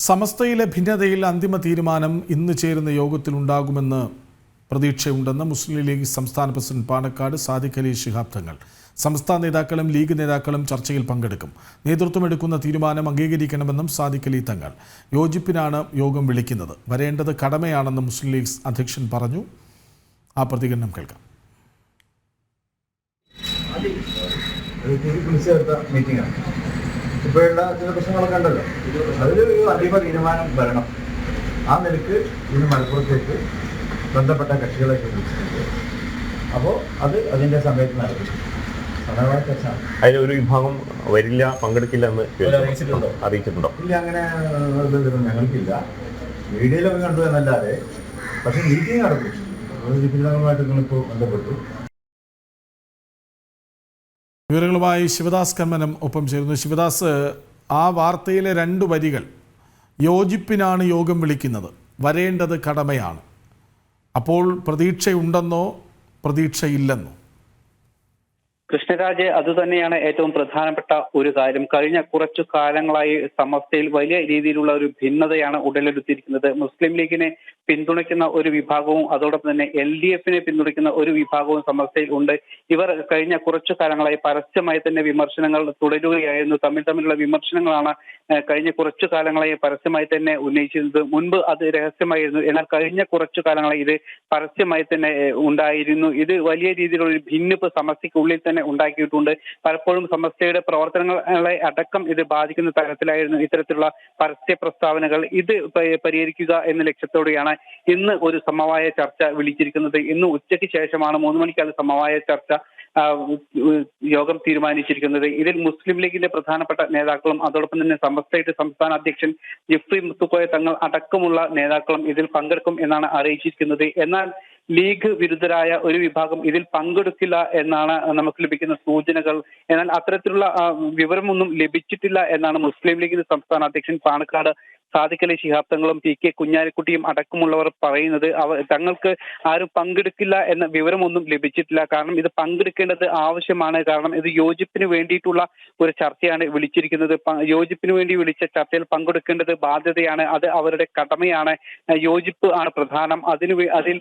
സമസ്തയിലെ ഭിന്നതയിൽ അന്തിമ തീരുമാനം ഇന്ന് ചേരുന്ന യോഗത്തിൽ യോഗത്തിലുണ്ടാകുമെന്ന് പ്രതീക്ഷയുണ്ടെന്ന് മുസ്ലിം ലീഗ് സംസ്ഥാന പ്രസിഡന്റ് പാണക്കാട് സാദിഖ് അലി ശിഹാബ് തങ്ങൾ. സംസ്ഥാന നേതാക്കളും ലീഗ് നേതാക്കളും ചർച്ചയിൽ പങ്കെടുക്കും. നേതൃത്വമെടുക്കുന്ന തീരുമാനം അംഗീകരിക്കണമെന്നും സാദിഖ് അലി തങ്ങൾ. യോജിപ്പിനാണ് യോഗം വിളിക്കുന്നത്. വരേണ്ടത് കടമയാണെന്ന് മുസ്ലിം ലീഗ് അധ്യക്ഷൻ പറഞ്ഞു. ആ പ്രതികരണം കേൾക്കാം. മീറ്റിംഗാണ് ഇപ്പോഴുള്ള ചില പ്രശ്നങ്ങളൊക്കെ ഉണ്ടല്ലോ. അതിൽ ഒരു അന്തിമ തീരുമാനം വരണം. ആ നിലയ്ക്ക് ഇന്ന് മലപ്പുറത്തേക്ക് ബന്ധപ്പെട്ട കക്ഷികളെയൊക്കെ വിളിച്ചിട്ടുണ്ട്. അപ്പോൾ അത് അതിന്റെ സമയത്ത് നടക്കും. ചർച്ചയാണ് അതിലൊരു വിഭാഗം വരില്ല പങ്കെടുക്കില്ല എന്ന് അറിയിച്ചിട്ടുണ്ടോ? ഇല്ല അങ്ങനെ ഞങ്ങൾക്കില്ല. മീഡിയയിലൊക്കെ കണ്ടു എന്നല്ലാതെ പക്ഷെ മീറ്റിംഗ് നടക്കും. അത് ജില്ലാങ്ങളുമായിട്ട് നിങ്ങളിപ്പോൾ ബന്ധപ്പെട്ടു. വിവരങ്ങളുമായി ശിവദാസ് കമ്മനം ഒപ്പം ചേരുന്നു. ശിവദാസ് ആ വാർത്തയിലെ രണ്ട് വരികൾ. യോജിപ്പിനാണ് യോഗം വിളിക്കുന്നത്. വരേണ്ടത് കടമയാണ്. അപ്പോൾ പ്രതീക്ഷയുണ്ടെന്നോ പ്രതീക്ഷയില്ലെന്നോ? കൃഷ്ണരാജ് അതുതന്നെയാണ് ഏറ്റവും പ്രധാനപ്പെട്ട ഒരു കാര്യം. കഴിഞ്ഞ കുറച്ചു കാലങ്ങളായി സമസ്തയിൽ വലിയ രീതിയിലുള്ള ഒരു ഭിന്നതയാണ് ഉടലെടുത്തിരിക്കുന്നത്. മുസ്ലിം ലീഗിനെ പിന്തുണയ്ക്കുന്ന ഒരു വിഭാഗവും അതോടൊപ്പം തന്നെ എൽ ഡി എഫിനെ പിന്തുണയ്ക്കുന്ന ഒരു വിഭാഗവും സമസ്തയിൽ ഉണ്ട്. ഇവർ കഴിഞ്ഞ കുറച്ചു കാലങ്ങളായി പരസ്യമായി തന്നെ വിമർശനങ്ങൾ തുടരുകയായിരുന്നു. തമ്മിൽ തമ്മിലുള്ള വിമർശനങ്ങളാണ് കഴിഞ്ഞ കുറച്ചു കാലങ്ങളായി പരസ്യമായി തന്നെ ഉന്നയിച്ചിരുന്നത്. മുൻപ് അത് രഹസ്യമായിരുന്നു. എന്നാൽ കഴിഞ്ഞ കുറച്ചു കാലങ്ങളായി ഇത് പരസ്യമായി തന്നെ ഉണ്ടായിരുന്നു. ഇത് വലിയ രീതിയിലുള്ള ഒരു ഭിന്നിപ്പ് സമസ്യക്കുള്ളിൽ തന്നെ ഉണ്ടാക്കിയിട്ടുണ്ട്. പലപ്പോഴും സമസ്യയുടെ പ്രവർത്തനങ്ങളെ അടക്കം ഇത് ബാധിക്കുന്ന തരത്തിലായിരുന്നു ഇത്തരത്തിലുള്ള പരസ്യ പ്രസ്താവനകൾ. ഇത് പരിഹരിക്കുക എന്ന ലക്ഷ്യത്തോടെയാണ് ഇന്ന് ഒരു സമവായ ചർച്ച വിളിച്ചിരിക്കുന്നത്. ഇന്ന് ഉച്ചയ്ക്ക് ശേഷമാണ് മൂന്ന് മണിക്കാണ് സമവായ ചർച്ച യോഗം തീരുമാനിച്ചിരിക്കുന്നത്. ഇതിൽ മുസ്ലിം ലീഗിന്റെ പ്രധാനപ്പെട്ട നേതാക്കളും അതോടൊപ്പം തന്നെ സമസ്തയുടെ സംസ്ഥാന അധ്യക്ഷൻ ജിഫ്രി മുത്തുക്കോയ തങ്ങൾ അടക്കമുള്ള നേതാക്കളും ഇതിൽ പങ്കെടുക്കും എന്നാണ് അറിയിച്ചിരിക്കുന്നത്. എന്നാൽ ലീഗ് വിരുദ്ധരായ ഒരു വിഭാഗം ഇതിൽ പങ്കെടുക്കില്ല എന്നാണ് നമുക്ക് ലഭിക്കുന്ന സൂചനകൾ. എന്നാൽ അത്തരത്തിലുള്ള വിവരമൊന്നും ലഭിച്ചിട്ടില്ല എന്നാണ് മുസ്ലിം ലീഗിന്റെ സംസ്ഥാന അധ്യക്ഷൻ പാണക്കാട് സാദിഖ് അലി ശിഹാബ് തങ്ങളും പി കെ കുഞ്ഞാലിക്കുട്ടിയും അടക്കമുള്ളവർ പറയുന്നത് അവർ തങ്ങൾക്ക് ആരും പങ്കെടുക്കില്ല എന്ന വിവരമൊന്നും ലഭിച്ചിട്ടില്ല. കാരണം ഇത് പങ്കെടുക്കേണ്ടത് ആവശ്യമാണ്. കാരണം ഇത് യോജിപ്പിന് വേണ്ടിയിട്ടുള്ള ഒരു ചർച്ചയാണ് വിളിച്ചിരിക്കുന്നത്. യോജിപ്പിന് വേണ്ടി വിളിച്ച ചർച്ചയിൽ പങ്കെടുക്കേണ്ടത് ബാധ്യതയാണ്. അത് അവരുടെ കടമയാണ്. യോജിപ്പ് ആണ് പ്രധാനം. അതിന് അതിൽ അതിൽ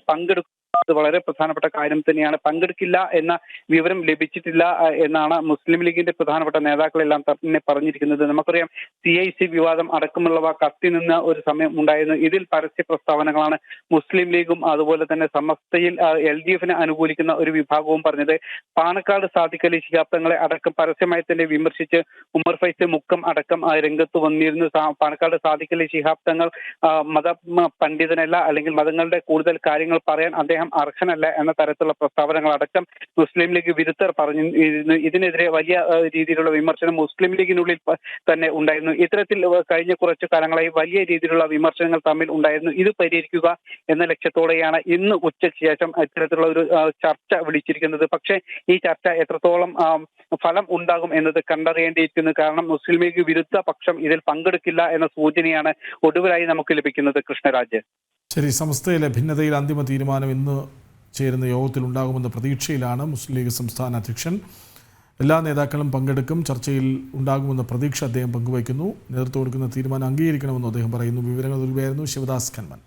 പങ്കെടുക്കുന്നത് വളരെ പ്രധാനപ്പെട്ട കാര്യം തന്നെയാണ്. പങ്കെടുക്കില്ല എന്ന വിവരം ലഭിച്ചിട്ടില്ല എന്നാണ് മുസ്ലിം ലീഗിന്റെ പ്രധാനപ്പെട്ട നേതാക്കളെല്ലാം തന്നെ പറഞ്ഞിരിക്കുന്നത്. നമുക്കറിയാം സി ഐ സി വിവാദം അടക്കമുള്ളവ കത്തി നിന്ന ഒരു സമയം ഉണ്ടായിരുന്നു ഇതിൽ പരസ്യ പ്രസ്താവനകളാണ് മുസ്ലിം ലീഗും അതുപോലെ തന്നെ സമസ്തയിൽ എൽ ഡി എഫിനെ അനുകൂലിക്കുന്ന ഒരു വിഭാഗവും പറഞ്ഞത്. പാണക്കാട് സാധിക്കലി ശിഹാബ്ദങ്ങളെ അടക്കം പരസ്യമായി തന്നെ വിമർശിച്ച് ഉമർ ഫൈസ് മുക്കം അടക്കം രംഗത്ത് വന്നിരുന്നു. പാണക്കാട് സാധിക്കലി ശിഹാബ്ദങ്ങൾ മത പണ്ഡിതനല്ല അല്ലെങ്കിൽ മതങ്ങളുടെ കൂടുതൽ കാര്യങ്ങൾ പറയാൻ അദ്ദേഹം അർഹനല്ല എന്ന തരത്തിലുള്ള പ്രസ്താവനകൾ അടക്കം മുസ്ലിം ലീഗ് വിരുദ്ധർ പറഞ്ഞു ഇതിനെതിരെ വലിയ രീതിയിലുള്ള വിമർശനം മുസ്ലിം ലീഗിനുള്ളിൽ തന്നെ ഉണ്ടായിരുന്നു. ഇത്തരത്തിൽ കഴിഞ്ഞ കുറച്ച് കാലങ്ങളായി വലിയ രീതിയിലുള്ള വിമർശനങ്ങൾ തമ്മിൽ ഉണ്ടായിരുന്നു. ഇത് പരിഹരിക്കുക എന്ന ലക്ഷ്യത്തോടെയാണ് ഇന്ന് ഉച്ചയ്ക്ക് ശേഷം ഇത്തരത്തിലുള്ള ഒരു ചർച്ച വിളിച്ചിരിക്കുന്നത്. പക്ഷേ ഈ ചർച്ച എത്രത്തോളം ഫലം ഉണ്ടാകും എന്നത് കണ്ടറിയേണ്ടിയിരിക്കുന്നു. കാരണം മുസ്ലിം ലീഗ് വിരുദ്ധ പക്ഷം ഇതിൽ പങ്കെടുക്കില്ല എന്ന സൂചനയാണ് ഒടുവിലായി നമുക്ക് ലഭിക്കുന്നത് കൃഷ്ണരാജ്. ശരി സംസ്ഥയിലെ ഭിന്നതയിൽ അന്തിമ തീരുമാനം ഇന്ന് ചേരുന്ന യോഗത്തിൽ ഉണ്ടാകുമെന്ന പ്രതീക്ഷയിലാണ് മുസ്ലിം ലീഗ് സംസ്ഥാന അധ്യക്ഷൻ. എല്ലാ നേതാക്കളും പങ്കെടുക്കും ചർച്ചയിൽ ഉണ്ടാകുമെന്ന പ്രതീക്ഷ അദ്ദേഹം പങ്കുവയ്ക്കുന്നു. നേതൃത്വം കൊടുക്കുന്ന തീരുമാനം അംഗീകരിക്കണമെന്ന് അദ്ദേഹം പറയുന്നു. വിവരങ്ങൾ നൽകുകയായിരുന്നു ശിവദാസ് ഖന്മൻ